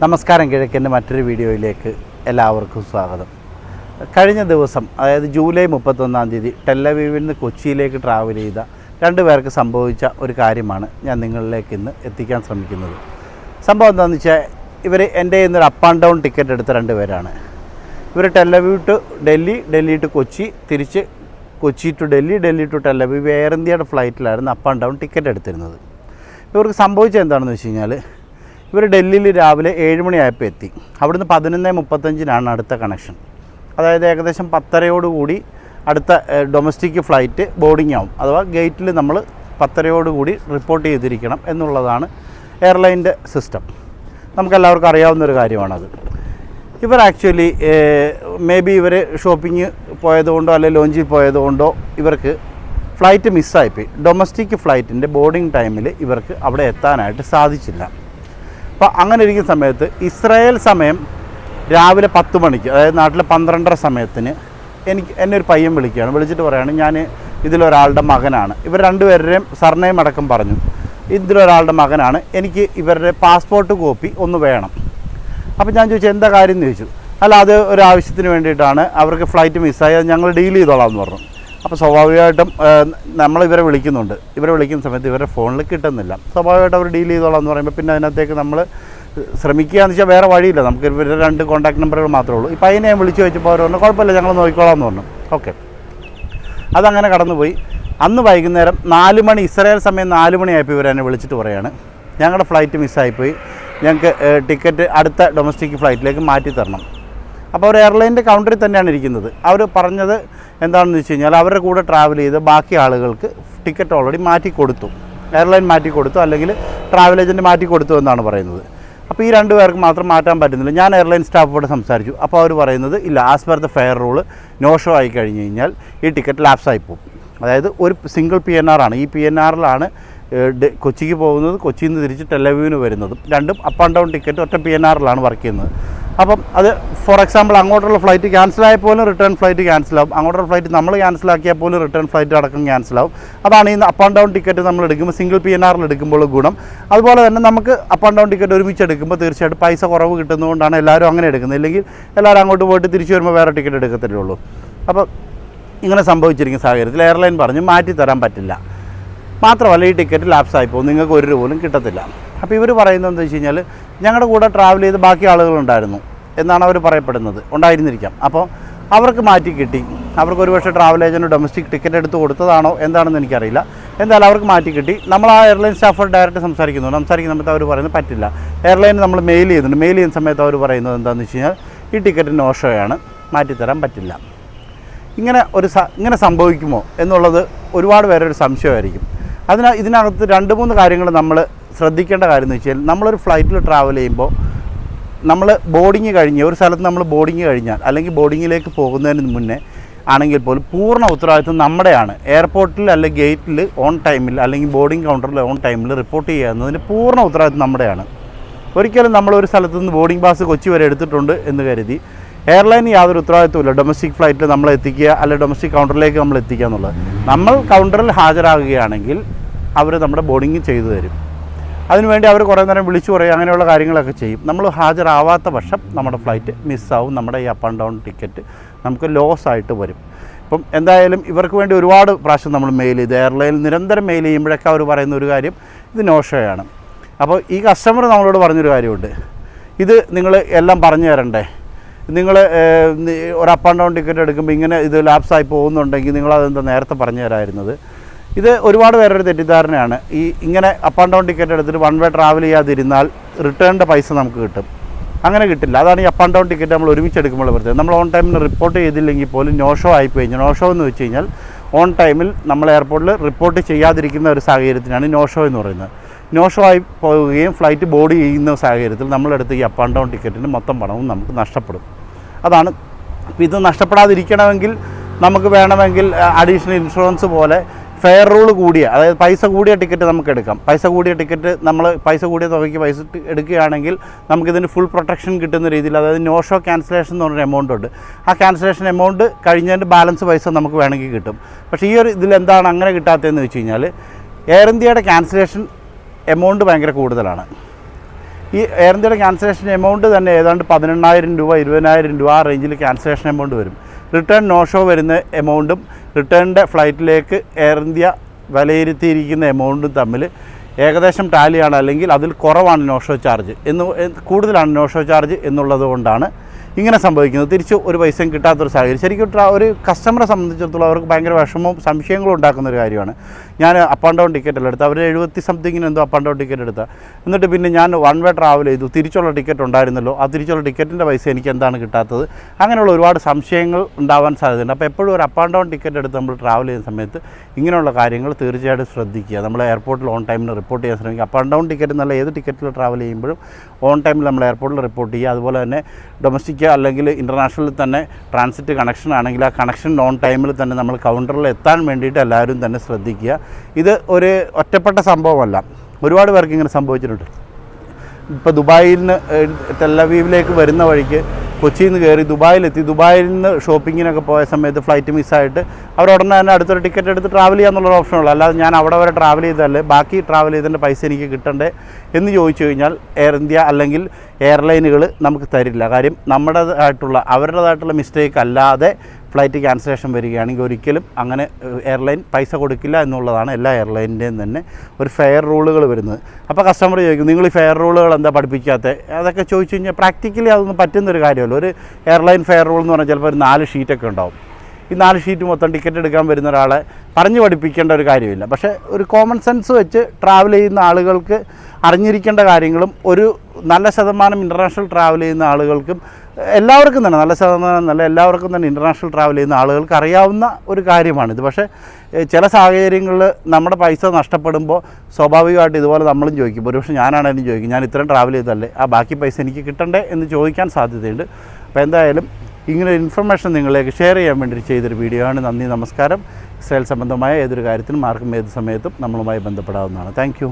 നമസ്കാരം കിഴക്കിന്റെ മറ്റൊരു വീഡിയോയിലേക്ക് എല്ലാവർക്കും സ്വാഗതം. കഴിഞ്ഞ ദിവസം അതായത് ജൂലൈ മുപ്പത്തൊന്നാം തീയതി ടെല്ലവീവിൽ നിന്ന് കൊച്ചിയിലേക്ക് ട്രാവൽ ചെയ്ത രണ്ടുപേർക്ക് സംഭവിച്ച ഒരു കാര്യമാണ് ഞാൻ നിങ്ങളിലേക്ക് ഇന്ന് എത്തിക്കാൻ ശ്രമിക്കുന്നത്. സംഭവം എന്താണെന്ന് വെച്ചാൽ ഇവർ എന്റെ നിന്നൊരു അപ്പ് ആൻഡ് ഡൗൺ ടിക്കറ്റ് എടുത്ത രണ്ട് പേരാണ്. ഇവർ Tel Aviv to Delhi Delhi to Kochi തിരിച്ച് Kochi to Delhi Delhi to Tel Aviv Air ഇന്ത്യയുടെ ഫ്ലൈറ്റിലായിരുന്നു അപ്പ് ആൻഡ് ഡൗൺ ടിക്കറ്റ് എടുത്തിരുന്നത്. ഇവർക്ക് സംഭവിച്ചത് എന്താണെന്ന് വെച്ച് കഴിഞ്ഞാൽ ഇവർ ഡൽഹിയിൽ രാവിലെ ഏഴ് മണിയായപ്പോൾ എത്തി. അവിടുന്ന് പതിനൊന്ന് മുപ്പത്തഞ്ചിനാണ് അടുത്ത കണക്ഷൻ അതായത് ഏകദേശം പത്തരയോടുകൂടി അടുത്ത ഡൊമസ്റ്റിക് ഫ്ലൈറ്റ് ബോർഡിംഗ് ആവും. അഥവാ ഗേറ്റിൽ നമ്മൾ പത്തരയോടുകൂടി റിപ്പോർട്ട് ചെയ്തിരിക്കണം എന്നുള്ളതാണ് എയർലൈന്റെ സിസ്റ്റം നമുക്കെല്ലാവർക്കും അറിയാവുന്ന ഒരു കാര്യമാണത്. ഇവർ ആക്ച്വലി മേ ബി ഇവർ ഷോപ്പിംഗ് പോയതുകൊണ്ടോ അല്ലെങ്കിൽ ലോഞ്ചിൽ പോയതുകൊണ്ടോ ഇവർക്ക് ഫ്ലൈറ്റ് മിസ്സായിപ്പോയി ഡൊമസ്റ്റിക് ഫ്ലൈറ്റിന്റെ ബോർഡിംഗ് ടൈമിൽ ഇവർക്ക് അവിടെ എത്താനായിട്ട് സാധിച്ചില്ല. അപ്പോൾ അങ്ങനെ ഇരിക്കുന്ന സമയത്ത് ഇസ്രായേൽ സമയം രാവിലെ പത്ത് മണിക്ക് അതായത് നാട്ടിലെ പന്ത്രണ്ടര സമയത്തിന് എനിക്ക് എന്നെ ഒരു പയ്യൻ വിളിക്കുകയാണ്. വിളിച്ചിട്ട് പറയുകയാണ് ഞാൻ ഇതിലൊരാളുടെ മകനാണ്. ഇവർ രണ്ടുപേരുടെയും സർനെയും അടക്കം പറഞ്ഞു. ഇതിലൊരാളുടെ മകനാണ്. എനിക്ക് ഇവരുടെ പാസ്പോർട്ട് കോപ്പി ഒന്ന് വേണം. അപ്പോൾ ഞാൻ ചോദിച്ചു എന്താ കാര്യം? എന്ന് ചോദിച്ചു. അല്ല അത് ഒരു ആവശ്യത്തിന് വേണ്ടിയിട്ടാണ്. അവർക്ക് ഫ്ലൈറ്റ് മിസ്സായി. അത് ഞങ്ങൾ ഡീൽ ചെയ്തോളാം എന്ന് പറഞ്ഞു. അപ്പോൾ സ്വാഭാവികമായിട്ടും നമ്മൾ ഇവരെ വിളിക്കുന്നുണ്ട്. ഇവരെ വിളിക്കുന്ന സമയത്ത് ഇവരുടെ ഫോണിൽ കിട്ടുന്നില്ല. സ്വാഭാവികമായിട്ട് അവർ ഡീൽ ചെയ്തോളാം എന്ന് പറയുമ്പോൾ പിന്നെ അതിനകത്തേക്ക് നമ്മൾ ശ്രമിക്കുക എന്ന് വെച്ചാൽ വേറെ വഴിയില്ല. നമുക്ക് ഇവരുടെ രണ്ട് കോൺടാക്ട് നമ്പറുകൾ മാത്രമേ ഉള്ളൂ. ഇപ്പോൾ അതിനെ വിളിച്ച് വെച്ചപ്പോൾ അവർ പറഞ്ഞു കുഴപ്പമില്ല ഞങ്ങൾ നോക്കിക്കോളാം എന്ന് പറഞ്ഞു. ഓക്കെ. അതങ്ങനെ കടന്നുപോയി. അന്ന് വൈകുന്നേരം നാല് മണി ഇസ്രായേൽ സമയം നാല് മണിയായപ്പോൾ ഇവരെന്നെ വിളിച്ചിട്ട് പറയാണ്. ഞങ്ങളുടെ ഫ്ലൈറ്റ് മിസ്സായിപ്പോയി ഞങ്ങൾക്ക് ടിക്കറ്റ് അടുത്ത ഡൊമസ്റ്റിക് ഫ്ലൈറ്റിലേക്ക് മാറ്റി തരണം. അപ്പോൾ അവർ എയർലൈന്റെ കൗണ്ടറിൽ തന്നെയാണ് ഇരിക്കുന്നത്. അവർ പറഞ്ഞത് എന്താണെന്ന് വെച്ച് കഴിഞ്ഞാൽ അവരുടെ കൂടെ ട്രാവൽ ചെയ്ത് ബാക്കി ആളുകൾക്ക് ടിക്കറ്റ് ഓൾറെഡി മാറ്റി കൊടുത്തു. എയർലൈൻ മാറ്റി കൊടുത്തു അല്ലെങ്കിൽ ട്രാവൽ ഏജന്റ് മാറ്റി കൊടുത്തു എന്നാണ് പറയുന്നത്. അപ്പോൾ ഈ രണ്ട് പേർക്ക് മാത്രം മാറ്റാൻ പറ്റുന്നില്ല. ഞാൻ എയർലൈൻ സ്റ്റാഫോട് സംസാരിച്ചു. അപ്പോൾ അവർ പറയുന്നത് ഇല്ല as per the fare rule no show ആയി കഴിഞ്ഞ് കഴിഞ്ഞാൽ ഈ ടിക്കറ്റ് ലാപ്സായി പോകും. അതായത് ഒരു സിംഗിൾ പി എൻ ആർ ആണ്. ഈ പി എൻ ആറിലാണ് കൊച്ചിക്ക് പോകുന്നത് കൊച്ചിയിൽ നിന്ന് തിരിച്ച് ടെലവ്യൂവിന് വരുന്നതും. രണ്ടും അപ്പ് ആൻഡ് ഡൗൺ ടിക്കറ്റ് ഒറ്റ പി എൻ ആറിലാണ് വർക്ക് ചെയ്യുന്നത്. അപ്പം അത് ഫോർ എക്സാമ്പിൾ അങ്ങോട്ടുള്ള ഫ്ലൈറ്റ് ക്യാൻസലായാൽ പോലും റിട്ടേൺ ഫ്ലൈറ്റ് ക്യാൻസലാവും അങ്ങോട്ടുള്ള ഫ്ലൈറ്റ് നമ്മൾ ക്യാൻസലാക്കിയാൽ പോലും റിട്ടേൺ ഫ്ലൈറ്റ് അടക്കം ക്യാൻസലാവും അതാണ് ഈ അപ്പ് ആൻഡ് ഡൗൺ ടിക്കറ്റ് നമ്മൾ എടുക്കുമ്പോൾ സിംഗിൾ പി എൻ ആറിൽ എടുക്കുമ്പോൾ ഗുണം. അതുപോലെ തന്നെ നമുക്ക് അപ്പ് ആൻഡ് ഡൗൺ ടിക്കറ്റ് ഒരുമിച്ച് എടുക്കുമ്പോൾ തീർച്ചയായിട്ടും പൈസ കുറവ് കിട്ടുന്നതുകൊണ്ടാണ് എല്ലാവരും അങ്ങനെ എടുക്കുന്നത്. ഇല്ലെങ്കിൽ എല്ലാവരും അങ്ങോട്ട് പോയിട്ട് തിരിച്ചു വരുമ്പോൾ വേറെ ടിക്കറ്റ് എടുക്കത്തില്ലേ ഉള്ളൂ. അപ്പോൾ ഇങ്ങനെ സംഭവിച്ചിരിക്കുന്ന സാഹചര്യത്തിൽ എയർലൈൻ പറഞ്ഞ് മാറ്റി തരാൻ പറ്റില്ല. മാത്രമല്ല ഈ ടിക്കറ്റ് ലാപ്സായി പോകും. നിങ്ങൾക്ക് ഒരു രൂപ പോലും കിട്ടത്തില്ല. അപ്പോൾ ഇവർ പറയുന്നത് എന്താ വെച്ച് കഴിഞ്ഞാൽ ഞങ്ങളുടെ കൂടെ ട്രാവൽ ചെയ്ത് ബാക്കി ആളുകളുണ്ടായിരുന്നു എന്നാണ് അവർ പറയപ്പെടുന്നത്. ഉണ്ടായിരുന്നിരിക്കാം. അപ്പോൾ അവർക്ക് മാറ്റി കിട്ടി. അവർക്ക് ഒരുപക്ഷെ ട്രാവൽ ഏജന്റ് ഡൊമസ്റ്റിക് ടിക്കറ്റ് എടുത്ത് കൊടുത്തതാണോ എന്താണെന്ന് എനിക്കറിയില്ല. എന്തായാലും അവർക്ക് മാറ്റി കിട്ടി. നമ്മൾ ആ എയർലൈൻ സ്റ്റാഫോട് ഡയറക്റ്റ് സംസാരിക്കുന്നു സംസാരിക്കുന്ന സമയത്ത് അവർ പറയുന്നത് പറ്റില്ല. എയർലൈൻ നമ്മൾ മെയിൽ ചെയ്യുന്നുണ്ട്. മെയിൽ ചെയ്യുന്ന സമയത്ത് അവർ പറയുന്നത് എന്താണെന്ന് വെച്ച് കഴിഞ്ഞാൽ ഈ ടിക്കറ്റിന് നോഷോയാണ് മാറ്റിത്തരാൻ പറ്റില്ല. ഇങ്ങനെ ഒരു ഇങ്ങനെ സംഭവിക്കുമോ എന്നുള്ളത് ഒരുപാട് പേരൊരു സംശയമായിരിക്കും. അതിന് ഇതിനകത്ത് രണ്ട് മൂന്ന് കാര്യങ്ങൾ നമ്മൾ ശ്രദ്ധിക്കേണ്ട കാര്യം എന്ന് വെച്ചാൽ നമ്മളൊരു ഫ്ലൈറ്റിൽ ട്രാവൽ ചെയ്യുമ്പോൾ നമ്മൾ ബോർഡിങ് കഴിഞ്ഞ് ഒരു സ്ഥലത്ത് നമ്മൾ ബോർഡിങ് കഴിഞ്ഞാൽ അല്ലെങ്കിൽ ബോർഡിങ്ങിലേക്ക് പോകുന്നതിന് മുന്നേ ആണെങ്കിൽ പോലും പൂർണ ഉത്തരവാദിത്വം നമ്മുടെയാണ്. എയർപോർട്ടിൽ അല്ലെങ്കിൽ ഗേറ്റിൽ ഓൺ ടൈമിൽ അല്ലെങ്കിൽ ബോർഡിംഗ് കൗണ്ടറിൽ ഓൺ ടൈമിൽ റിപ്പോർട്ട് ചെയ്യുന്നതിന് പൂർണ ഉത്തരവാദിത്വം നമ്മുടെയാണ്. ഒരിക്കലും നമ്മൾ ഒരു സ്ഥലത്ത് നിന്ന് ബോർഡിംഗ് പാസ് കൊച്ചി വരെ എടുത്തിട്ടുണ്ട് എന്ന് കരുതി എയർലൈന് യാതൊരു ഉത്തരവാദിത്വമില്ല ഡൊമസ്റ്റിക് ഫ്ലൈറ്റിൽ നമ്മൾ എത്തിക്കുക അല്ലെങ്കിൽ ഡൊമസ്റ്റിക് കൗണ്ടറിലേക്ക് നമ്മൾ എത്തിക്കുക എന്നുള്ളത്. നമ്മൾ കൗണ്ടറിൽ ഹാജരാകുകയാണെങ്കിൽ അവർ നമ്മുടെ ബോർഡിങ് ചെയ്തു തരും. അതിനുവേണ്ടി അവർ കുറേ നേരം വിളിച്ചു പറയും അങ്ങനെയുള്ള കാര്യങ്ങളൊക്കെ ചെയ്യും. നമ്മൾ ഹാജരാവാത്ത പക്ഷം നമ്മുടെ ഫ്ലൈറ്റ് മിസ്സാവും നമ്മുടെ ഈ അപ്പ് ആൻഡ് ഡൗൺ ടിക്കറ്റ് നമുക്ക് ലോസ് ആയിട്ട് വരും. ഇപ്പം എന്തായാലും ഇവർക്ക് വേണ്ടി ഒരുപാട് പ്രാവശ്യം നമ്മൾ മെയിൽ ചെയ്ത്. എയർലൈൻ നിരന്തരം മെയിൽ ചെയ്യുമ്പോഴൊക്കെ അവർ പറയുന്ന ഒരു കാര്യം ഇത് നോഷയാണ് അപ്പോൾ ഈ കസ്റ്റമർ നമ്മളോട് പറഞ്ഞൊരു കാര്യമുണ്ട്. ഇത് നിങ്ങൾ എല്ലാം പറഞ്ഞു തരണ്ടേ? നിങ്ങൾ ഒരു അപ്പ് ആൻഡ് ഡൗൺ ടിക്കറ്റ് എടുക്കുമ്പോൾ ഇങ്ങനെ ഇത് ലാപ്സായി പോകുന്നുണ്ടെങ്കിൽ നിങ്ങളതെന്താ നേരത്തെ പറഞ്ഞു തരായിരുന്നത്? ഇത് ഒരുപാട് പേരുടെ തെറ്റിദ്ധാരണയാണ്. ഈ ഇങ്ങനെ അപ്പ് ആൻഡ് ഡൗൺ ടിക്കറ്റ് എടുത്തിട്ട് വൺ വേ ട്രാവൽ ചെയ്യാതിരുന്നാൽ റിട്ടേണിന്റെ പൈസ നമുക്ക് കിട്ടും. അങ്ങനെ കിട്ടില്ല. അതാണ് ഈ അപ്പ് ആൻഡ് ഡൗൺ ടിക്കറ്റ് നമ്മൾ ഒരുമിച്ച് എടുക്കുമ്പോൾ പ്രത്യേകം നമ്മൾ ഓൺ ടൈമിൽ റിപ്പോർട്ട് ചെയ്തില്ലെങ്കിൽ പോലും നോഷോ ആയി പോയി നോ ഷോ എന്ന് വെച്ച് കഴിഞ്ഞാൽ ഓൺ ടൈമിൽ നമ്മൾ എയർപോർട്ടിൽ റിപ്പോർട്ട് ചെയ്യാതിരിക്കുന്ന ഒരു സാഹചര്യത്തിനാണ് നോഷോ എന്ന് പറയുന്നത്. നോ ഷോ ആയി പോവുകയും ഫ്ലൈറ്റ് ബോർഡ് ചെയ്യുന്ന സാഹചര്യത്തിൽ നമ്മളെടുത്ത് ഈ അപ്പ് ആൻഡ് ഡൗൺ ടിക്കറ്റിന്റെ മൊത്തം പണവും നമുക്ക് നഷ്ടപ്പെടും. അതാണ്. ഇത് നഷ്ടപ്പെടാതിരിക്കണമെങ്കിൽ നമുക്ക് വേണമെങ്കിൽ അഡീഷണൽ ഇൻഷുറൻസ് പോലെ ഫെയർ റൂൾ കൂടിയ അതായത് പൈസ കൂടിയ ടിക്കറ്റ് നമുക്ക് എടുക്കാം. പൈസ കൂടിയ ടിക്കറ്റ് നമ്മൾ പൈസ കൂടിയ തുകയ്ക്ക് പൈസ എടുക്കുകയാണെങ്കിൽ നമുക്കിതിന് ഫുൾ പ്രൊട്ടക്ഷൻ കിട്ടുന്ന രീതിയിൽ അതായത് നോ ഷോ ക്യാൻസലേഷൻ എന്ന് പറഞ്ഞൊരു എമൗണ്ട് ഉണ്ട്. ആ ക്യാൻസലേഷൻ എമൗണ്ട് കഴിഞ്ഞതിന്റെ ബാലൻസ് പൈസ നമുക്ക് വേണമെങ്കിൽ കിട്ടും. പക്ഷേ ഈ ഒരു ഇതിൽ എന്താണ് അങ്ങനെ കിട്ടാത്തതെന്ന് വെച്ച് കഴിഞ്ഞാൽ എയർ ഇന്ത്യയുടെ ക്യാൻസലേഷൻ എമൗണ്ട് ഭയങ്കര കൂടുതലാണ്. ഈ എയർ ഇന്ത്യയുടെ ക്യാൻസലേഷൻ എമൗണ്ട് തന്നെ ഏതാണ്ട് പതിനെണ്ണായിരം രൂപ ഇരുപതിനായിരം രൂപ ആ റേഞ്ചിൽ ക്യാൻസലേഷൻ എമൗണ്ട് വരും. റിട്ടേൺ നോ ഷോ വരുന്ന എമൗണ്ടും റിട്ടേണിന്റെ ഫ്ലൈറ്റിലേക്ക് എയർ ഇന്ത്യ വിലയിരുത്തിയിരിക്കുന്ന എമൗണ്ടും തമ്മിൽ ഏകദേശം ടാലിയാണ് അല്ലെങ്കിൽ അതിൽ കുറവാണ് നോ ഷോ ചാർജ് എന്ന് കൂടുതലാണ് നോ ഷോ ചാർജ് എന്നുള്ളത് കൊണ്ടാണ് ഇങ്ങനെ സംഭവിക്കുന്നത്. തിരിച്ച് ഒരു പൈസയും കിട്ടാത്തൊരു സാഹചര്യം. ശരിക്കും ഒരു കസ്റ്റമറെ സംബന്ധിച്ചിടത്തോളം അവർക്ക് ഭയങ്കര വിഷമവും സംശയങ്ങളും ഉണ്ടാക്കുന്ന ഒരു കാര്യമാണ്. ഞാൻ അപ്പ് ആൻഡ് ഡൗൺ ടിക്കറ്റ് എല്ലാം എടുത്ത് അവർ എഴുപത്തി സംതിങ്ങിന് എന്തോ അപ്പ് ആൻഡ് ഡൗൺ ടിക്കറ്റ് എടുത്ത. എന്നിട്ട് പിന്നെ ഞാൻ വൺ വേ ട്രാവൽ ചെയ്തു. തിരിച്ചുള്ള ടിക്കറ്റ് ഉണ്ടായിരുന്നല്ലോ. ആ തിരിച്ചുള്ള ടിക്കറ്റിന്റെ പൈസ എനിക്ക് എന്താണ് കിട്ടാത്തത്? അങ്ങനെയുള്ള ഒരുപാട് സംശയങ്ങൾ ഉണ്ടാവാൻ സാധ്യതയുണ്ട്. അപ്പോൾ എപ്പോഴും ഒരു അപ്പ് ആൻഡ് ഡൗൺ ടിക്കറ്റ് എടുത്ത് നമ്മൾ ട്രാവൽ ചെയ്യുന്ന സമയത്ത് ഇങ്ങനെയുള്ള കാര്യങ്ങൾ തീർച്ചയായിട്ടും ശ്രദ്ധിക്കുക. നമ്മൾ എയർപോർട്ടിൽ ഓൺ ടൈമിൽ റിപ്പോർട്ട് ചെയ്യാൻ ശ്രമിക്കുക. അപ്പ് ആൻഡ് ഡൗൺ ടിക്കറ്റ് എന്നുള്ള ഏത് ടിക്കറ്റിൽ ട്രാവൽ ചെയ്യുമ്പോഴും ഓൺ ടൈമിൽ നമ്മൾ എയർപോർട്ടിൽ റിപ്പോർട്ട് ചെയ്യുക. അതുപോലെ തന്നെ ഡൊമസ്റ്റിക് അല്ലെങ്കിൽ ഇന്റർനാഷണലിൽ തന്നെ ട്രാൻസിറ്റ് കണക്ഷൻ ആണെങ്കിൽ ആ കണക്ഷൻ ഓൺ ടൈമിൽ തന്നെ നമ്മൾ കൗണ്ടറിൽ എത്താൻ വേണ്ടിയിട്ട് എല്ലാവരും തന്നെ ശ്രദ്ധിക്കുക. ഇത് ഒരു ഒറ്റപ്പെട്ട സംഭവമല്ല. ഒരുപാട് പേർക്ക് ഇങ്ങനെ സംഭവിച്ചിട്ടുണ്ട്. ഇപ്പോൾ ദുബായിൽ നിന്ന് തെല്ലവീവിലേക്ക് വരുന്ന വഴിക്ക് കൊച്ചിയിൽ നിന്ന് കയറി ദുബായിലെത്തി. ദുബായിൽ നിന്ന് ഷോപ്പിങ്ങിനൊക്കെ പോയ സമയത്ത് ഫ്ലൈറ്റ് മിസ്സായിട്ട് അവർ ഉടനെ തന്നെ അടുത്തൊരു ടിക്കറ്റ് എടുത്ത് ട്രാവൽ ചെയ്യാന്നുള്ളൊരു ഓപ്ഷനുള്ളൂ അല്ലാതെ ഞാൻ അവിടെ വരെ ട്രാവൽ ചെയ്തതല്ലേ. ബാക്കി ട്രാവൽ ചെയ്തതിന്റെ പൈസ എനിക്ക് കിട്ടണ്ടേ എന്ന് ചോദിച്ചു കഴിഞ്ഞാൽ എയർ ഇന്ത്യ അല്ലെങ്കിൽ എയർലൈനുകൾ നമുക്ക് തരില്ല. കാര്യം നമ്മുടേതായിട്ടുള്ള അവരുടേതായിട്ടുള്ള മിസ്റ്റേക്ക് അല്ലാതെ ഫ്ലൈറ്റ് ക്യാൻസലേഷൻ വരികയാണെങ്കിൽ ഒരിക്കലും അങ്ങനെ എയർലൈൻ പൈസ കൊടുക്കില്ല എന്നുള്ളതാണ് എല്ലാ എയർലൈനിന്റെയും തന്നെ ഒരു ഫെയർ റൂളുകൾ വരുന്നത്. അപ്പോൾ കസ്റ്റമർ ചോദിക്കും നിങ്ങൾ ഈ ഫെയർ റൂളുകൾ എന്താ പഠിപ്പിക്കാത്ത? അതൊക്കെ ചോദിച്ചു കഴിഞ്ഞാൽ പ്രാക്ടിക്കലി അതൊന്നും പറ്റുന്നൊരു കാര്യമല്ല. ഒരു എയർലൈൻ ഫെയർ റൂൾ എന്ന് പറഞ്ഞാൽ ചിലപ്പോൾ ഒരു നാല് ഷീറ്റൊക്കെ ഉണ്ടാവും. ഈ നാല് ഷീറ്റ് മൊത്തം ടിക്കറ്റ് എടുക്കാൻ വരുന്ന ഒരാളെ പറഞ്ഞു പഠിപ്പിക്കേണ്ട ഒരു കാര്യമില്ല. പക്ഷേ ഒരു കോമൺ സെൻസ് വെച്ച് ട്രാവൽ ചെയ്യുന്ന ആളുകൾക്ക് അറിഞ്ഞിരിക്കേണ്ട കാര്യങ്ങളും ഒരു നല്ല ശതമാനം ഇന്റർനാഷണൽ ട്രാവൽ ചെയ്യുന്ന ആളുകൾക്കും എല്ലാവർക്കും തന്നെ നല്ല ശതമാനം നല്ല എല്ലാവർക്കും തന്നെ ഇന്റർനാഷണൽ ട്രാവൽ ചെയ്യുന്ന ആളുകൾക്ക് അറിയാവുന്ന ഒരു കാര്യമാണിത് പക്ഷേ ചില സാഹചര്യങ്ങളിൽ നമ്മുടെ പൈസ നഷ്ടപ്പെടുമ്പോൾ സ്വാഭാവികമായിട്ട് ഇതുപോലെ നമ്മളും ചോദിക്കും. ഒരുപക്ഷെ ഞാനാണെങ്കിലും ചോദിക്കും ഞാൻ ഇത്രയും ട്രാവൽ ചെയ്തല്ലേ ആ ബാക്കി പൈസ എനിക്ക് കിട്ടണ്ടേ എന്ന് ചോദിക്കാൻ സാധ്യതയുണ്ട്. അപ്പോൾ എന്തായാലും ഇങ്ങനെ ഇൻഫർമേഷൻ നിങ്ങളിലേക്ക് ഷെയർ ചെയ്യാൻ വേണ്ടി ചെയ്തൊരു വീഡിയോ ആണ്. നന്ദി നമസ്കാരം. ഇസ്രായേൽ സംബന്ധമായ ഏതൊരു കാര്യത്തിനും ആർക്കും ഏത് സമയത്തും നമ്മളുമായി ബന്ധപ്പെടാവുന്നതാണ്. താങ്ക്